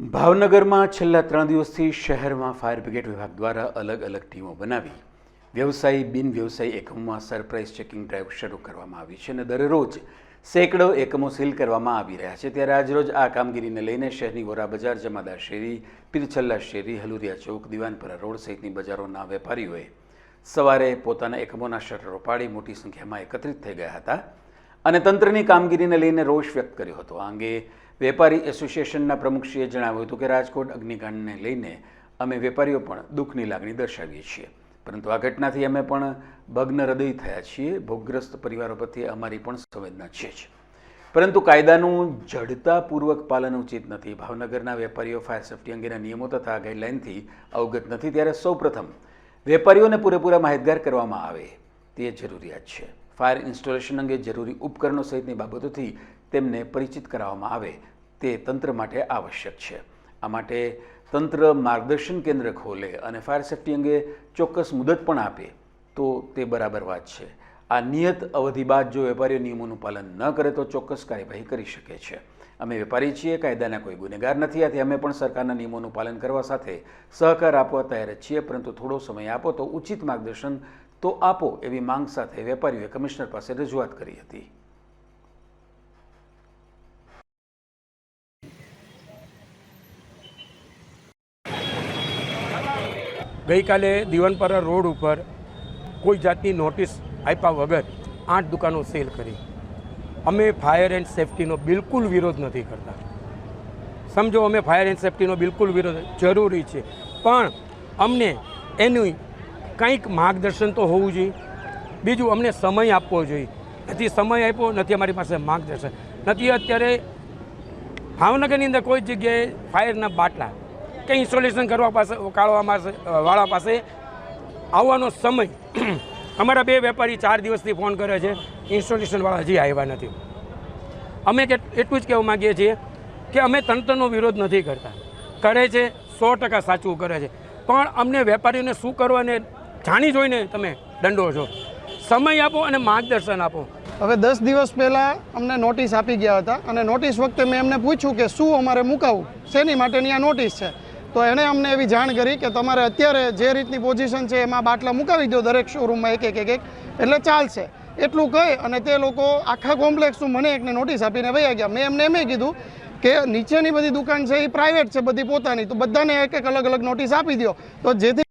ભાવનગરમાં છેલ્લા ત્રણ દિવસથી શહેરમાં ફાયર બ્રિગેડ વિભાગ દ્વારા અલગ અલગ ટીમો બનાવી વ્યવસાયી બિન વ્યવસાયી એકમોમાં સરપ્રાઇઝ ચેકિંગ ડ્રાઈવ શરૂ કરવામાં આવી છે અને દરરોજ સેંકડો એકમો સીલ કરવામાં આવી રહ્યા છે. ત્યારે આજરોજ આ કામગીરીને લઈને શહેરની વોરા બજાર જમાદાર શેરી, પીરછલ્લા શેરી હલુરિયા ચોક, દિવાનપરા રોડ સહિતની બજારોના વેપારીઓએ સવારે પોતાના એકમોના શટરો પાડી મોટી સંખ્યામાં એકત્રિત થઈ ગયા હતા. અને તંત્રની કામગીરીને લઈને રોષ વ્યક્ત કર્યો હતો. આ અંગે વેપારી એસોસિએશનના પ્રમુખશ્રીએ જણાવ્યું હતું કે રાજકોટ અગ્નિકાંડને લઈને અમે વેપારીઓ પણ દુઃખની લાગણી દર્શાવીએ છીએ. પરંતુ આ ઘટનાથી અમે પણ ભગ્ન હૃદય થયા છીએ. ભોગગ્રસ્ત પરિવારો પ્રત્યે અમારી પણ સંવેદના છે જ. પરંતુ કાયદાનું જડતાપૂર્વક પાલન ઉચિત નથી. ભાવનગરના વેપારીઓ, ફાયર સેફ્ટી અંગેના નિયમો તથા ગાઈડલાઇનથી અવગત નથી. ત્યારે સૌપ્રથમ વેપારીઓને પૂરેપૂરા માહિતગાર કરવામાં આવે તે જરૂરિયાત છે. ફાયર ઇન્સ્ટોલેશન અંગે જરૂરી ઉપકરણો સહિતની બાબતોથી તેમને પરિચિત કરાવવામાં આવે તે તંત્ર માટે આવશ્યક છે. આ માટે તંત્ર માર્ગદર્શન કેન્દ્ર ખોલે અને ફાયર સેફ્ટી અંગે ચોક્કસ મુદત પણ આપે તો તે બરાબર વાત છે. આ નિયત અવધિ બાદ જો વેપારીઓ નિયમોનું પાલન ન કરે તો ચોક્કસ કાર્યવાહી કરી શકે છે. અમે વેપારી છીએ કાયદાના કોઈ ગુનેગાર નથી. આથી અમે પણ સરકારના નિયમોનું પાલન કરવા સાથે સહકાર આપવા તૈયાર છીએ. પરંતુ થોડો સમય આપો તો ઉચિત માર્ગદર્શન તો આપો એવી માંગ સાથે વેપારીઓએ કમિશનર પાસે રજૂઆત કરી હતી. ગઈકાલે દિવાનપરા રોડ ઉપર કોઈ જાતની નોટિસ આપ્યા વગર આઠ દુકાનો સેલ કરી. અમે ફાયર એન્ડ સેફટીનો બિલકુલ વિરોધ નથી કરતા. સમજો, અમે ફાયર એન્ડ સેફટીનો બિલકુલ વિરોધ જરૂરી છે. પણ અમને એનું કંઈક માર્ગદર્શન તો હોવું જોઈએ. બીજું, અમને સમય આપવો જોઈએ. નથી સમય આપ્યો, નથી અમારી પાસે માર્ગદર્શન. નથી અત્યારે ભાવનગરની અંદર કોઈ જગ્યાએ ફાયરના બાટલા કે ઇન્સ્ટોલેશન કરવા પાસે કાઢવા પાસે વાળા પાસે આવવાનો સમય અમારા બે વેપારી ચાર દિવસથી ફોન કરે છે ઇન્સ્ટોલેશનવાળા હજી આવ્યા નથી. અમે કે, એટલું જ કહેવા માગીએ છીએ કે અમે તંત્રનો વિરોધ નથી કરતા. કરે છે, સો ટકા સાચું કરે છે. પણ અમને વેપારીઓને શું કરવાને જાણી જોઈને તમે દંડો છો. સમય આપો અને માર્ગદર્શન આપો. હવે દસ દિવસ પહેલાં અમને નોટિસ આપી ગયા હતા અને નોટિસ વખતે મેં એમને પૂછ્યું કે શું અમારે મુકાવવું? શેની માટેની આ નોટિસ છે? તો એણે અમને એવી જાણ કરી કે તમારે અત્યારે જે રીતની પોઝિશન છે એમાં બાટલા મુકાવી દો દરેક શોરૂમમાં એક એક એક એટલે ચાલશે. એટલું કહી અને તે લોકો આખા કોમ્પ્લેક્સનું મને એકને નોટિસ આપીને વયા ગયા. મેં એમને એમ કીધું કે નીચેની બધી દુકાન છે એ પ્રાઇવેટ છે, બધી પોતાની. તો બધાને એક એક અલગ અલગ નોટિસ આપી દો તો જેથી